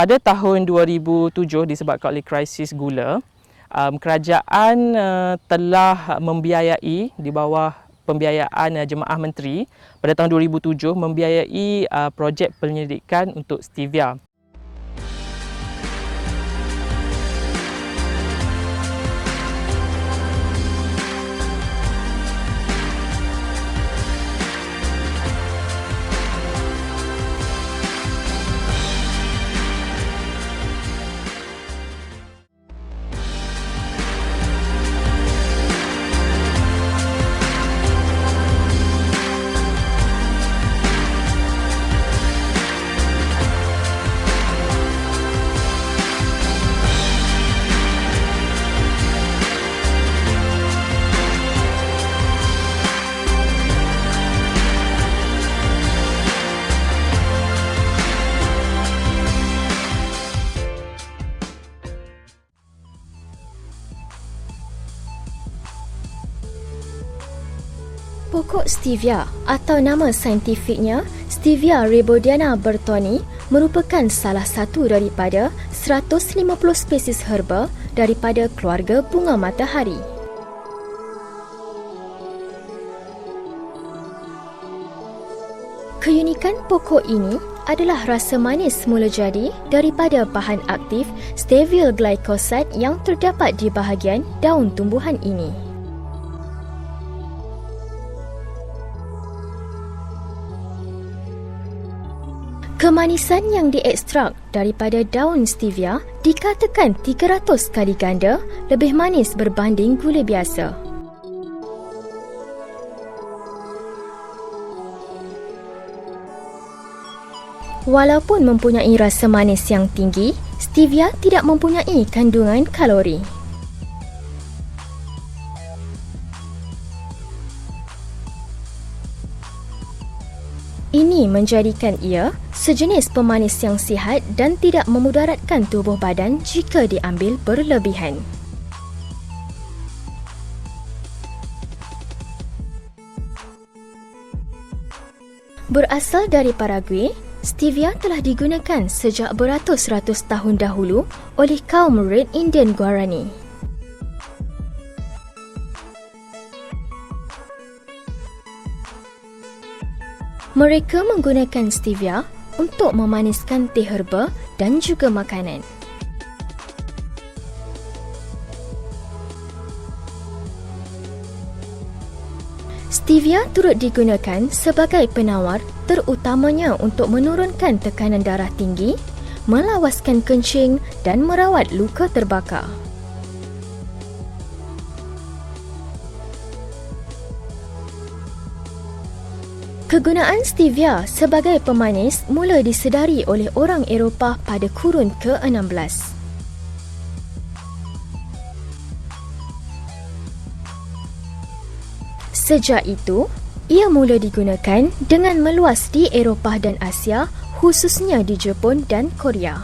Pada tahun 2007 disebabkan oleh krisis gula, um, kerajaan uh, telah membiayai di bawah pembiayaan uh, jemaah menteri pada tahun 2007 membiayai uh, projek penyelidikan untuk stevia. Stevia atau nama saintifiknya Stevia rebaudiana bertoni merupakan salah satu daripada 150 spesies herba daripada keluarga bunga matahari. Keunikan pokok ini adalah rasa manis mula jadi daripada bahan aktif stevia glycoside yang terdapat di bahagian daun tumbuhan ini. Kemanisan yang diekstrak daripada daun stevia dikatakan 300 kali ganda lebih manis berbanding gula biasa. Walaupun mempunyai rasa manis yang tinggi, stevia tidak mempunyai kandungan kalori. Ini menjadikan ia sejenis pemanis yang sihat dan tidak memudaratkan tubuh badan jika diambil berlebihan. Berasal dari Paraguay, stevia telah digunakan sejak beratus-ratus tahun dahulu oleh kaum Red Indian Guarani. Mereka menggunakan stevia untuk memaniskan teh herba dan juga makanan. Stevia turut digunakan sebagai penawar terutamanya untuk menurunkan tekanan darah tinggi, melawaskan kencing dan merawat luka terbakar. Kegunaan stevia sebagai pemanis mula disedari oleh orang Eropah pada kurun ke-16. Sejak itu, ia mula digunakan dengan meluas di Eropah dan Asia, khususnya di Jepun dan Korea.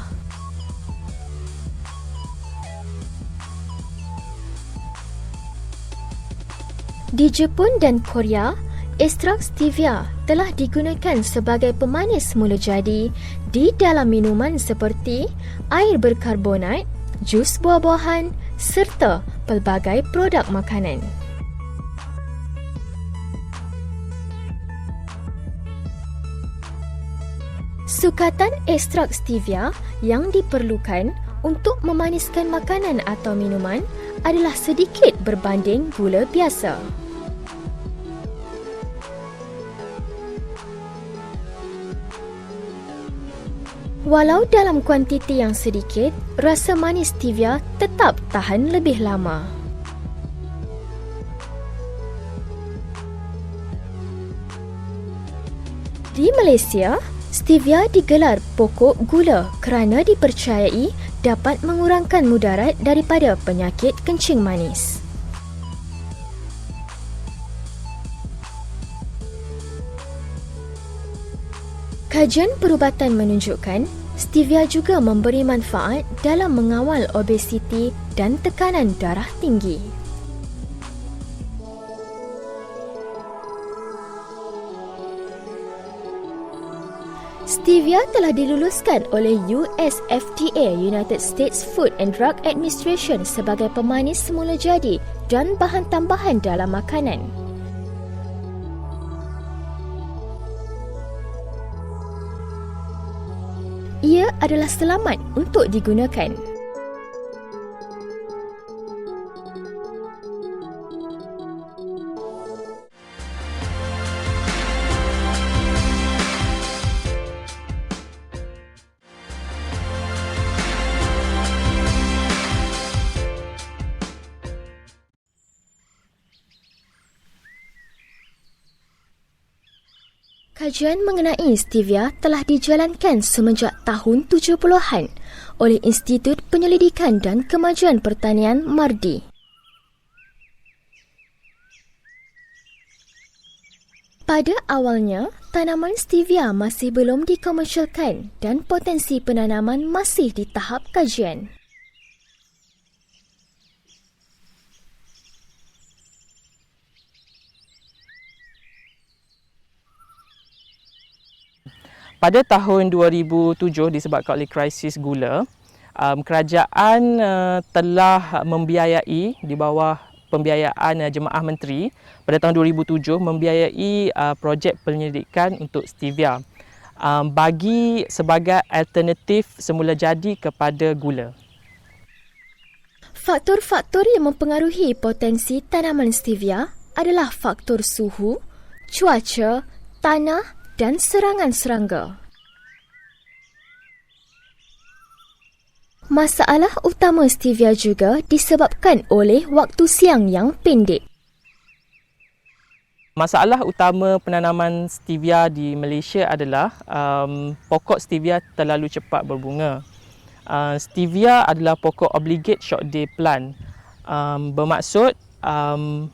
Di Jepun dan Korea, ekstrak stevia telah digunakan sebagai pemanis mula jadi di dalam minuman seperti air berkarbonat, jus buah-buahan serta pelbagai produk makanan. Sukatan ekstrak stevia yang diperlukan untuk memaniskan makanan atau minuman adalah sedikit berbanding gula biasa. Walau dalam kuantiti yang sedikit, rasa manis stevia tetap tahan lebih lama. Di Malaysia, stevia digelar pokok gula kerana dipercayai dapat mengurangkan mudarat daripada penyakit kencing manis. Kajian perubatan menunjukkan Stevia juga memberi manfaat dalam mengawal obesiti dan tekanan darah tinggi. Stevia telah diluluskan oleh US FDA United States Food and Drug Administration sebagai pemanis semula jadi dan bahan tambahan dalam makanan. Ia adalah selamat untuk digunakan. Kajian mengenai stevia telah dijalankan semenjak tahun 70-an oleh Institut Penyelidikan dan Kemajuan Pertanian Mardi. Pada awalnya, tanaman stevia masih belum dikomersialkan dan potensi penanaman masih di tahap kajian. Pada tahun 2007 disebabkan oleh krisis gula, um, kerajaan uh, telah membiayai di bawah pembiayaan uh, jemaah menteri pada tahun 2007 membiayai uh, projek penyelidikan untuk stevia um, bagi sebagai alternatif semula jadi kepada gula. Faktor-faktor yang mempengaruhi potensi tanaman stevia adalah faktor suhu, cuaca, tanah dan serangan serangga. Masalah utama stevia juga disebabkan oleh waktu siang yang pendek. Masalah utama penanaman stevia di Malaysia adalah um, pokok stevia terlalu cepat berbunga. Uh, stevia adalah pokok obligate short day plant. Um, bermaksud um,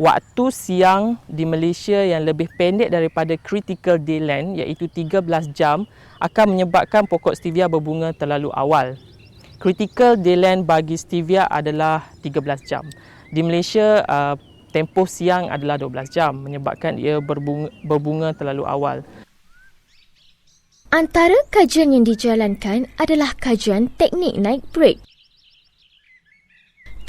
waktu siang di Malaysia yang lebih pendek daripada critical day length iaitu 13 jam akan menyebabkan pokok stevia berbunga terlalu awal. Critical day length bagi stevia adalah 13 jam. Di Malaysia, uh, tempoh siang adalah 12 jam menyebabkan ia berbunga, berbunga terlalu awal. Antara kajian yang dijalankan adalah kajian teknik night break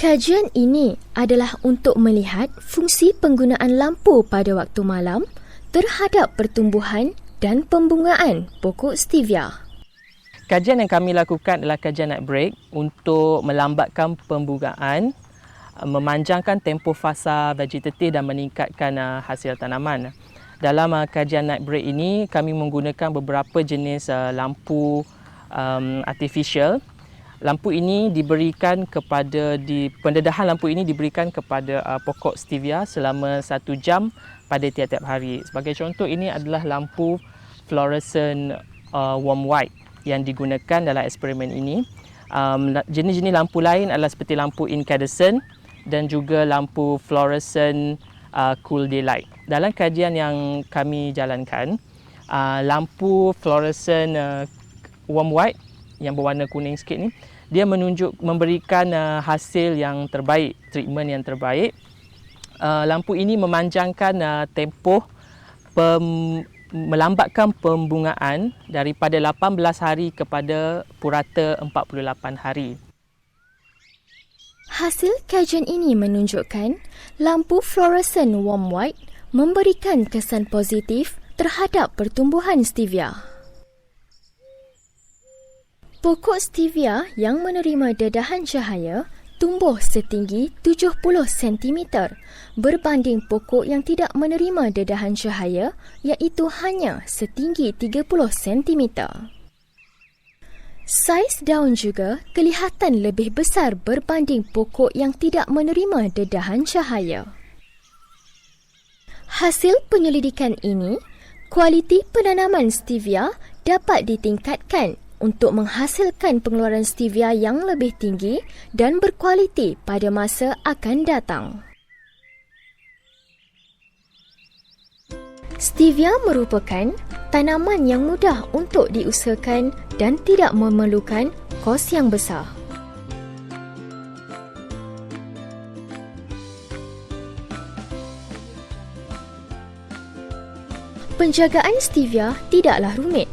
Kajian ini adalah untuk melihat fungsi penggunaan lampu pada waktu malam terhadap pertumbuhan dan pembungaan pokok stevia. Kajian yang kami lakukan adalah kajian night break untuk melambatkan pembungaan, memanjangkan tempoh fasa vegetatif dan meningkatkan uh, hasil tanaman. Dalam uh, kajian night break ini, kami menggunakan beberapa jenis uh, lampu um, artificial lampu ini diberikan kepada di pendedahan lampu ini diberikan kepada uh, pokok stevia selama satu jam pada tiap-tiap hari. Sebagai contoh ini adalah lampu fluorescent uh, warm white yang digunakan dalam eksperimen ini. Um, jenis-jenis lampu lain adalah seperti lampu incandescent dan juga lampu fluorescent uh, cool daylight. Dalam kajian yang kami jalankan, uh, lampu fluorescent uh, warm white yang berwarna kuning sikit ni dia menunjuk memberikan uh, hasil yang terbaik treatment yang terbaik uh, lampu ini memanjangkan uh, tempoh pem, melambatkan pembungaan daripada 18 hari kepada purata 48 hari Hasil kajian ini menunjukkan lampu fluorescent warm white memberikan kesan positif terhadap pertumbuhan stevia. Pokok stevia yang menerima dedahan cahaya tumbuh setinggi 70 cm berbanding pokok yang tidak menerima dedahan cahaya iaitu hanya setinggi 30 cm. Saiz daun juga kelihatan lebih besar berbanding pokok yang tidak menerima dedahan cahaya. Hasil penyelidikan ini, kualiti penanaman stevia dapat ditingkatkan untuk menghasilkan pengeluaran stevia yang lebih tinggi dan berkualiti pada masa akan datang. Stevia merupakan tanaman yang mudah untuk diusahakan dan tidak memerlukan kos yang besar. Penjagaan stevia tidaklah rumit.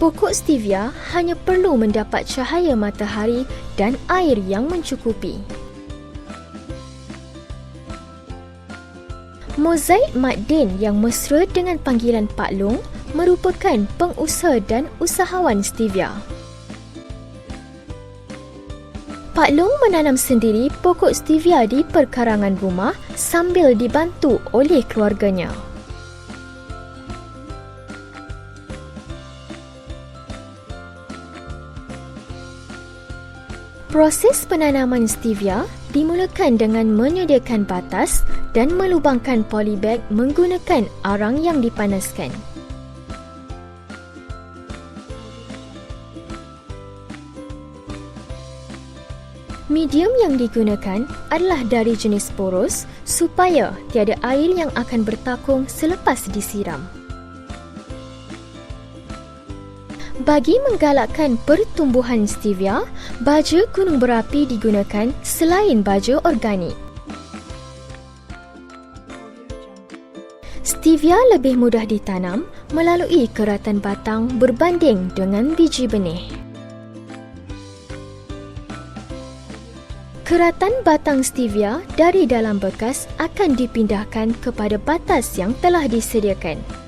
Pokok stevia hanya perlu mendapat cahaya matahari dan air yang mencukupi. Mozaik Madin yang mesra dengan panggilan Pak Long merupakan pengusaha dan usahawan stevia. Pak Long menanam sendiri pokok stevia di perkarangan rumah sambil dibantu oleh keluarganya. Proses penanaman stevia dimulakan dengan menyediakan batas dan melubangkan polybag menggunakan arang yang dipanaskan. Medium yang digunakan adalah dari jenis poros supaya tiada air yang akan bertakung selepas disiram. Bagi menggalakkan pertumbuhan stevia, baja gunung berapi digunakan selain baja organik. Stevia lebih mudah ditanam melalui keratan batang berbanding dengan biji benih. Keratan batang stevia dari dalam bekas akan dipindahkan kepada batas yang telah disediakan.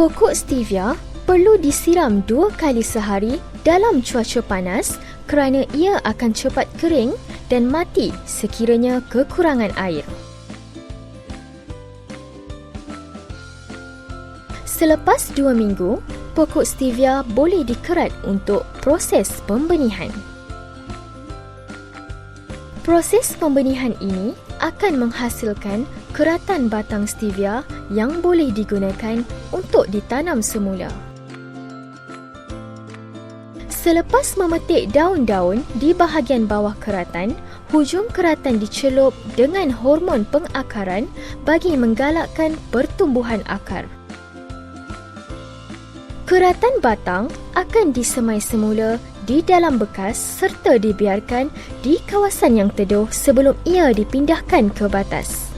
Pokok stevia perlu disiram dua kali sehari dalam cuaca panas kerana ia akan cepat kering dan mati sekiranya kekurangan air. Selepas dua minggu, pokok stevia boleh dikerat untuk proses pembenihan. Proses pembenihan ini akan menghasilkan keratan batang stevia yang boleh digunakan untuk ditanam semula. Selepas memetik daun-daun di bahagian bawah keratan, hujung keratan dicelup dengan hormon pengakaran bagi menggalakkan pertumbuhan akar. Keratan batang akan disemai semula di dalam bekas serta dibiarkan di kawasan yang teduh sebelum ia dipindahkan ke batas.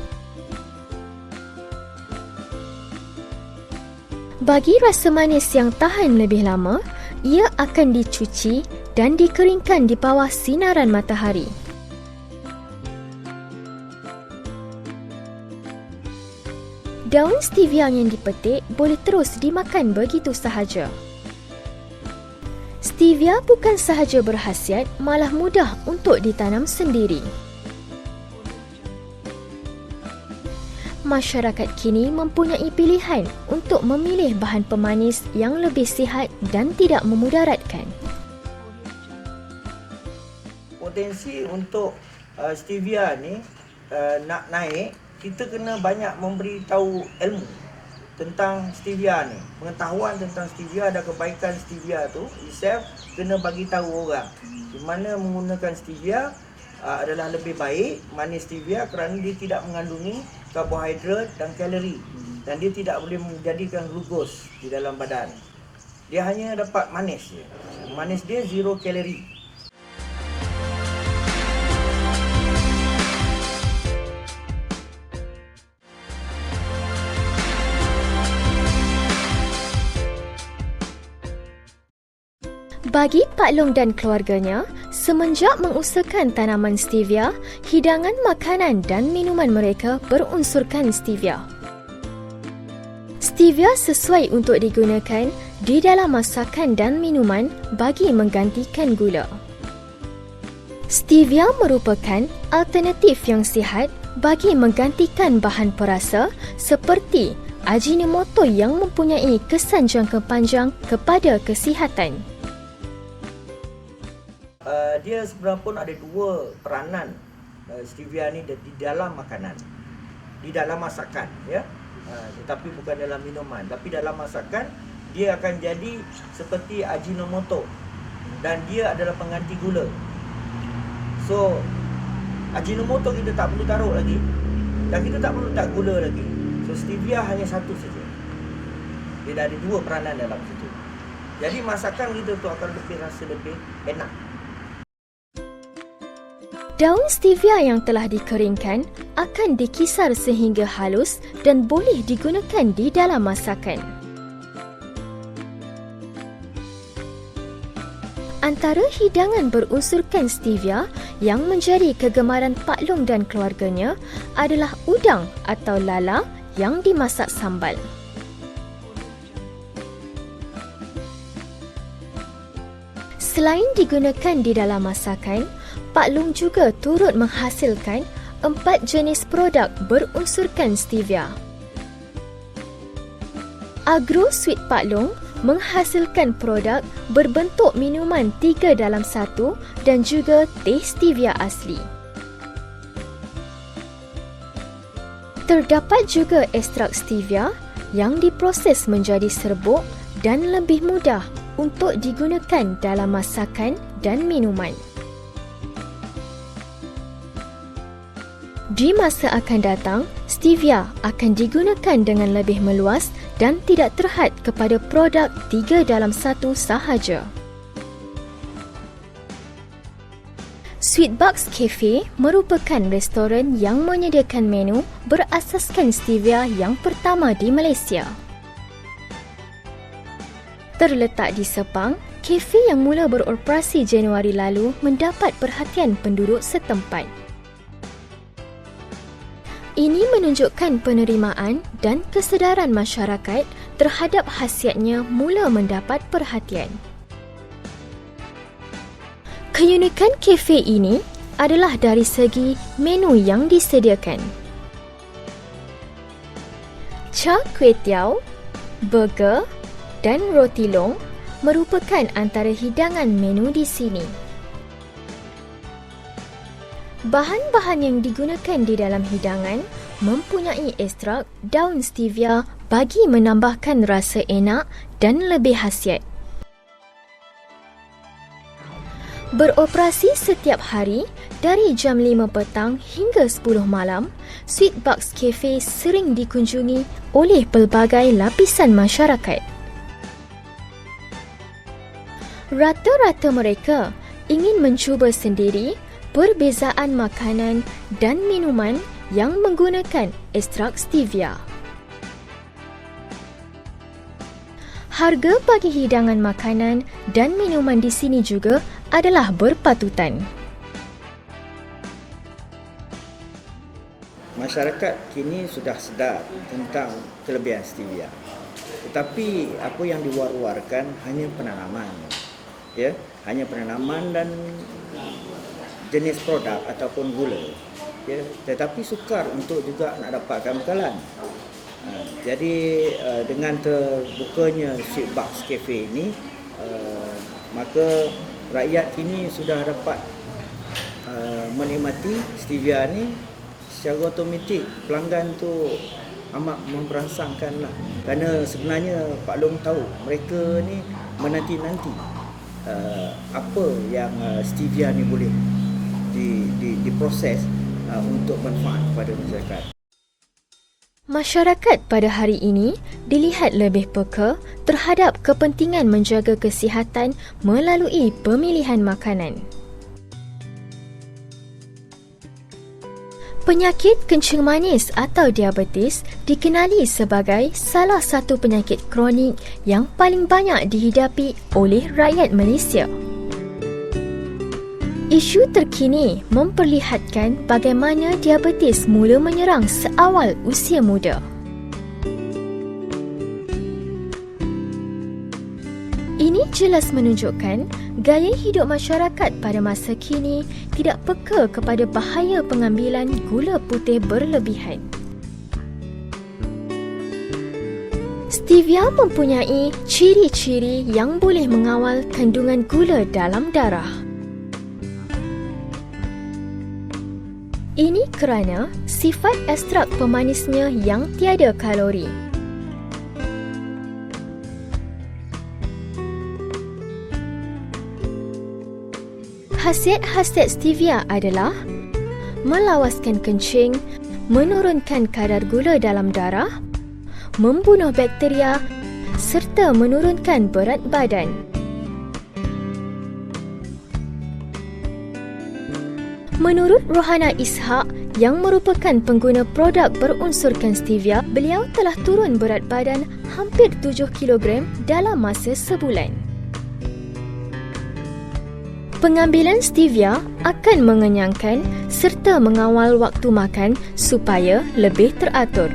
Bagi rasa manis yang tahan lebih lama, ia akan dicuci dan dikeringkan di bawah sinaran matahari. Daun stevia yang dipetik boleh terus dimakan begitu sahaja. Stevia bukan sahaja berhasiat, malah mudah untuk ditanam sendiri. Masyarakat kini mempunyai pilihan untuk memilih bahan pemanis yang lebih sihat dan tidak memudaratkan. Potensi untuk uh, stevia ni uh, nak naik kita kena banyak memberi tahu ilmu tentang stevia ni. Pengetahuan tentang stevia dan kebaikan stevia tu itself kena bagi tahu orang. Di mana menggunakan stevia uh, adalah lebih baik manis stevia kerana dia tidak mengandungi karbohidrat dan kalori dan dia tidak boleh menjadikan glukos di dalam badan. Dia hanya dapat manis je. Manis dia zero kalori. Bagi Pak Long dan keluarganya, semenjak mengusahakan tanaman stevia, hidangan makanan dan minuman mereka berunsurkan stevia. Stevia sesuai untuk digunakan di dalam masakan dan minuman bagi menggantikan gula. Stevia merupakan alternatif yang sihat bagi menggantikan bahan perasa seperti Ajinomoto yang mempunyai kesan jangka panjang kepada kesihatan. Dia sebenarnya pun ada dua peranan uh, stevia ni di di dalam makanan. Di dalam masakan, ya. Uh, tetapi bukan dalam minuman, tapi dalam masakan dia akan jadi seperti ajinomoto dan dia adalah pengganti gula. So ajinomoto kita tak perlu taruh lagi. Dan kita tak perlu letak gula lagi. So stevia hanya satu saja. Dia dah ada dua peranan dalam situ. Jadi masakan kita tu akan lebih rasa lebih enak. Daun stevia yang telah dikeringkan akan dikisar sehingga halus dan boleh digunakan di dalam masakan. Antara hidangan berunsurkan stevia yang menjadi kegemaran Pak Long dan keluarganya adalah udang atau lala yang dimasak sambal. Selain digunakan di dalam masakan, Pak Long juga turut menghasilkan empat jenis produk berunsurkan stevia. Agro Sweet Pak Long menghasilkan produk berbentuk minuman tiga dalam satu dan juga teh stevia asli. Terdapat juga ekstrak stevia yang diproses menjadi serbuk dan lebih mudah untuk digunakan dalam masakan dan minuman. Di masa akan datang, stevia akan digunakan dengan lebih meluas dan tidak terhad kepada produk tiga dalam satu sahaja. Sweetbox Cafe merupakan restoran yang menyediakan menu berasaskan stevia yang pertama di Malaysia. Terletak di Sepang, kafe yang mula beroperasi Januari lalu mendapat perhatian penduduk setempat. Ini menunjukkan penerimaan dan kesedaran masyarakat terhadap khasiatnya mula mendapat perhatian. Keunikan kafe ini adalah dari segi menu yang disediakan. Cha Kueh Tiao, burger dan roti long merupakan antara hidangan menu di sini. Bahan-bahan yang digunakan di dalam hidangan mempunyai ekstrak daun stevia bagi menambahkan rasa enak dan lebih khasiat. Beroperasi setiap hari dari jam 5 petang hingga 10 malam, Sweetbox Cafe sering dikunjungi oleh pelbagai lapisan masyarakat. Rata-rata mereka ingin mencuba sendiri perbezaan makanan dan minuman yang menggunakan ekstrak stevia. Harga bagi hidangan makanan dan minuman di sini juga adalah berpatutan. Masyarakat kini sudah sedar tentang kelebihan stevia. Tetapi apa yang diwar-warkan hanya penanaman. Ya, hanya penanaman dan jenis produk ataupun gula. Ya, tetapi sukar untuk juga nak dapatkan bekalan. Ha, jadi uh, dengan terbukanya Sweetbox Cafe ini uh, maka rakyat kini sudah dapat uh, menikmati stevia ni secara automatik pelanggan tu amat memperangsangkan lah kerana sebenarnya Pak Long tahu mereka ni menanti-nanti uh, apa yang uh, stevia ni boleh di, di, diproses uh, untuk manfaat kepada masyarakat. Masyarakat pada hari ini dilihat lebih peka terhadap kepentingan menjaga kesihatan melalui pemilihan makanan. Penyakit kencing manis atau diabetes dikenali sebagai salah satu penyakit kronik yang paling banyak dihidapi oleh rakyat Malaysia. Isu terkini memperlihatkan bagaimana diabetes mula menyerang seawal usia muda. Ini jelas menunjukkan gaya hidup masyarakat pada masa kini tidak peka kepada bahaya pengambilan gula putih berlebihan. Stevia mempunyai ciri-ciri yang boleh mengawal kandungan gula dalam darah. Ini kerana sifat ekstrak pemanisnya yang tiada kalori. Khasiat-khasiat stevia adalah melawaskan kencing, menurunkan kadar gula dalam darah, membunuh bakteria serta menurunkan berat badan. Menurut Rohana Ishak yang merupakan pengguna produk berunsurkan stevia, beliau telah turun berat badan hampir 7 kg dalam masa sebulan. Pengambilan stevia akan mengenyangkan serta mengawal waktu makan supaya lebih teratur.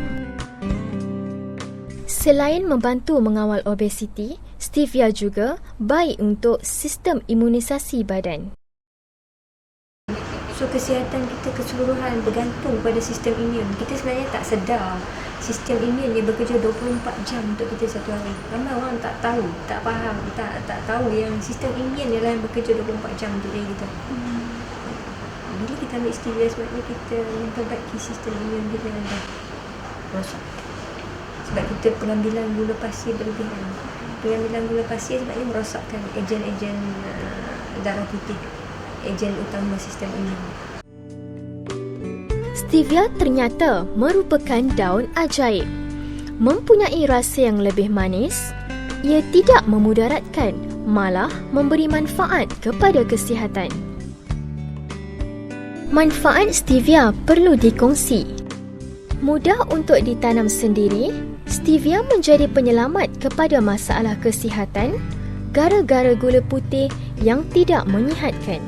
Selain membantu mengawal obesiti, stevia juga baik untuk sistem imunisasi badan. So kesihatan kita keseluruhan bergantung pada sistem imun. Kita sebenarnya tak sedar sistem imun yang bekerja 24 jam untuk kita satu hari. Ramai orang tak tahu, tak faham, tak tak tahu yang sistem imun ialah yang bekerja 24 jam untuk diri kita. Hmm. Bila kita ambil stevia sebabnya kita memperbaiki sistem imun kita yang dah rosak. Sebab kita pengambilan gula pasir berlebihan. Pengambilan gula pasir sebabnya merosakkan ejen-ejen uh, darah putih ejen utama sistem imun. Stevia ternyata merupakan daun ajaib. Mempunyai rasa yang lebih manis, ia tidak memudaratkan, malah memberi manfaat kepada kesihatan. Manfaat stevia perlu dikongsi. Mudah untuk ditanam sendiri, stevia menjadi penyelamat kepada masalah kesihatan gara-gara gula putih yang tidak menyihatkan.